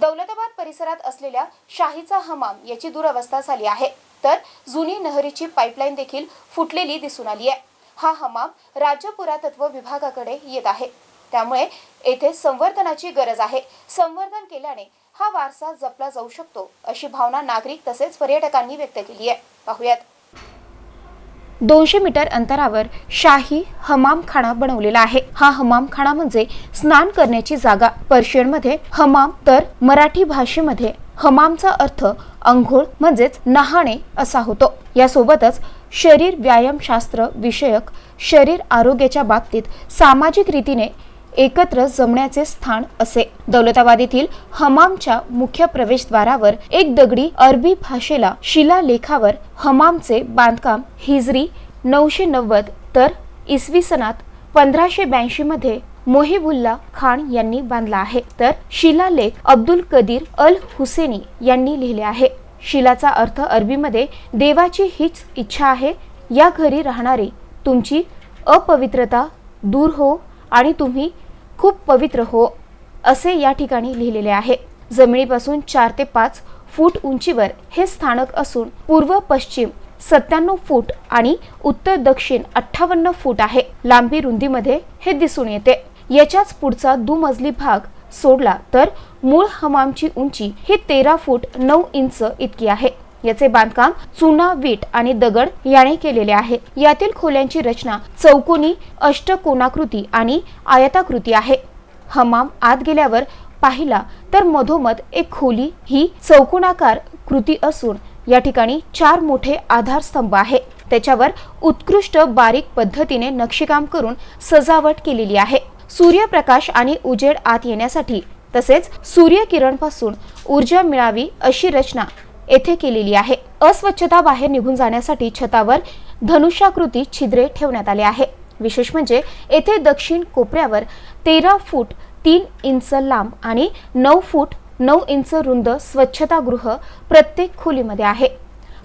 दौलताबाद परिसरात असलेल्या शाहीचा हमाम याची दुरवस्था झाली आहे. तर जुनी नहरीची पाईपलाईन देखील फुटलेली दिसून आली आहे. हा हमाम राज्य पुरातत्व विभागाकडे येत आहे. त्यामुळे येथे संवर्धनाची गरज आहे. संवर्धन केल्याने हा वारसा जपला जाऊ शकतो अशी भावना नागरिक तसेच पर्यटकांनी व्यक्त केली आहे. पाहुयात. दोनशे मीटर अंतरावर शाही हमामखाना बनवलेला आहे. हा हमामखाना म्हणजे स्नान करण्याची जागा. पर्शियनमध्ये हमाम तर मराठी भाषेमध्ये हमामचा अर्थ अंघोळ म्हणजेच नहाणे असा होतो. यासोबतच शरीर व्यायामशास्त्र विषयक शरीर आरोग्याच्या बाबतीत सामाजिक रीतीने एकत्र जमण्याचे स्थान असे. दौलताबाद येथील हमामच्या मुख्य प्रवेशद्वारावर एक दगडी अरबी भाषेला शिलालेखावर हमामचे बांधकाम हिजरी नऊशे नव्वद तर इसवी सनात पंधराशे ब्याऐंशी मध्ये मोहिबुल्ला खान यांनी बांधला आहे. तर शिलालेख अब्दुल कदीर अल हुसेनी यांनी लिहिले आहे. शिलाचा अर्थ अरबीमध्ये देवाची हीच इच्छा आहे. या घरी राहणारी तुमची अपवित्रता दूर हो आणि तुम्ही खूप पवित्र हो असे या ठिकाणी लिहिलेले आहे. जमिनीपासून चार ते पाच फूट उंचीवर हे स्थानक असून पूर्व पश्चिम सत्त्याण्णव फूट आणि उत्तर दक्षिण अठ्ठावन्न फूट आहे. लांबी रुंदीमध्ये हे दिसून येते. याच्याच पुढचा दुमजली भाग सोडला तर मूळ हमामची उंची ही तेरा फूट नऊ इंच इतकी आहे. याचे बांधकाम चुना वीट आणि दगड याने केलेले आहे. यातील खोल्यांची रचना चौकोनी अष्टकोनाकृती आणि आयताकृती आहे. हमाम आत गेल्यावर पाहिला तर मधोमध एक खोली ही चौकोनाकार कृती असून या ठिकाणी चार मोठे आधारस्तंभ आहे. त्याच्यावर उत्कृष्ट बारीक पद्धतीने नक्षीकाम करून सजावट केलेली आहे. सूर्यप्रकाश आणि उजेड आत येण्यासाठी तसेच सूर्यकिरणपासून ऊर्जा मिळावी अशी रचना येथे केलेली आहे. अस्वच्छता बाहेर निघून जाण्यासाठी छतावर धनुष्याकृती छिद्रे ठेवण्यात आले आहे. विशेष म्हणजे येथे दक्षिण कोपऱ्यावर तेरा फूट तीन इंच लांब आणि नऊ फूट नऊ इंच रुंद स्वच्छतागृह प्रत्येक खोलीमध्ये आहे.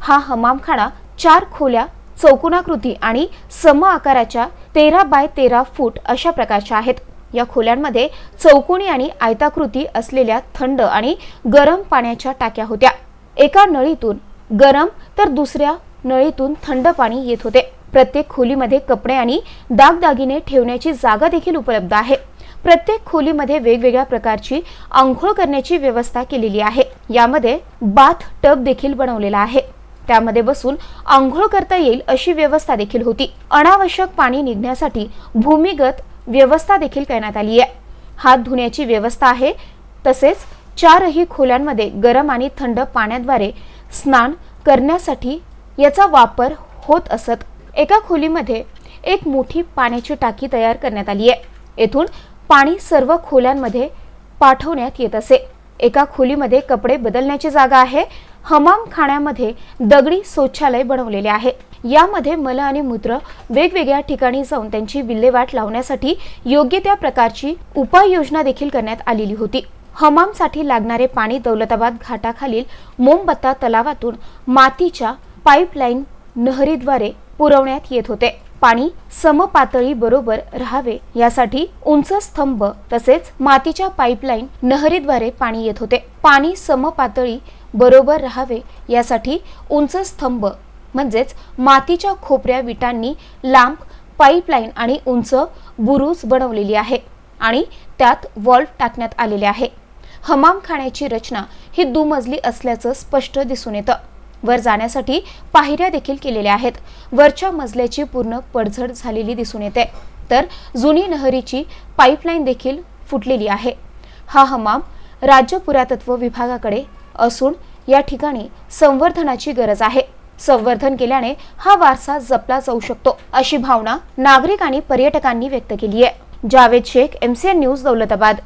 हा हमामखाना चार खोल्या चौकोनाकृती आणि सम आकाराच्या तेरा बाय तेरा फूट अशा प्रकारच्या आहेत. या खोल्यांमध्ये चौकोनी आणि आयताकृती असलेल्या थंड आणि गरम पाण्याच्या टाक्या होत्या. एका नळीतून गरम तर दुसऱ्या नळीतून थंड पाणी येत होते. प्रत्येक खोलीमध्ये कपडे आणि दागदागिने ठेवण्याची जागा देखील उपलब्ध आहे. प्रत्येक खोलीमध्ये वेगवेगळ्या प्रकारची आंघोळ करण्याची व्यवस्था केलेली आहे. यामध्ये बाथ टब देखील बनवलेला आहे. त्यामध्ये बसून आंघोळ करता येईल अशी व्यवस्था देखील होती. अनावश्यक पाणी निघण्यासाठी भूमिगत व्यवस्था देखील करण्यात आली आहे. हात धुण्याची व्यवस्था आहे. तसेच चारही खोल्यांमध्ये गरम आणि थंड पाण्याद्वारे स्नान करण्यासाठी याचा वापर होत असत. एका खोलीमध्ये एक मोठी पाण्याची टाकी तयार करण्यात आली आहे. येथून पाणी सर्व खोल्यांमध्ये पाठवण्यात येत असे. एका खोलीमध्ये कपडे बदलण्याची जागा आहे. हमाम खाण्यामध्ये दगडी शौचालय बनवलेले आहे. यामध्ये मल आणि मूत्र वेगवेगळ्या ठिकाणी जाऊन त्यांची विल्हेवाट लावण्यासाठी योग्य त्या प्रकारची उपाययोजना देखील करण्यात आलेली होती. हमामसाठी लागणारे पाणी दौलताबाद घाटाखालील मोमबत्ता तलावातून मातीच्या पाईपलाईन नहरीद्वारे पुरवण्यात येत होते. पाणी समपातळी बरोबर राहावे यासाठी उंच स्तंभ तसेच मातीच्या पाईपलाईन नहरीद्वारे पाणी येत होते. पाणी समपातळी बरोबर राहावे यासाठी उंच स्तंभ म्हणजेच मातीच्या खोपऱ्या विटांनी लांब पाईपलाईन आणि उंच बुरुज बनवलेली आहे आणि त्यात वॉल्व टाकण्यात आलेले आहे. हमामखाण्याची रचना ही दुमजली असल्याचं स्पष्ट दिसून येतं. वर जाण्यासाठी पायऱ्या देखील केलेल्या आहेत. वरच्या मजल्याची पूर्ण पडझड झालेली दिसून येते. तर जुनी नहरीची पाईपलाईन देखील फुटलेली आहे. हा हमाम राज्य पुरातत्व विभागाकडे असून या ठिकाणी संवर्धनाची गरज आहे. संवर्धन केल्याने हा वारसा जपला जाऊ शकतो अशी भावना नागरिक आणि पर्यटकांनी व्यक्त केली आहे जावेद शेख एमसीएन न्यूज दौलताबाद.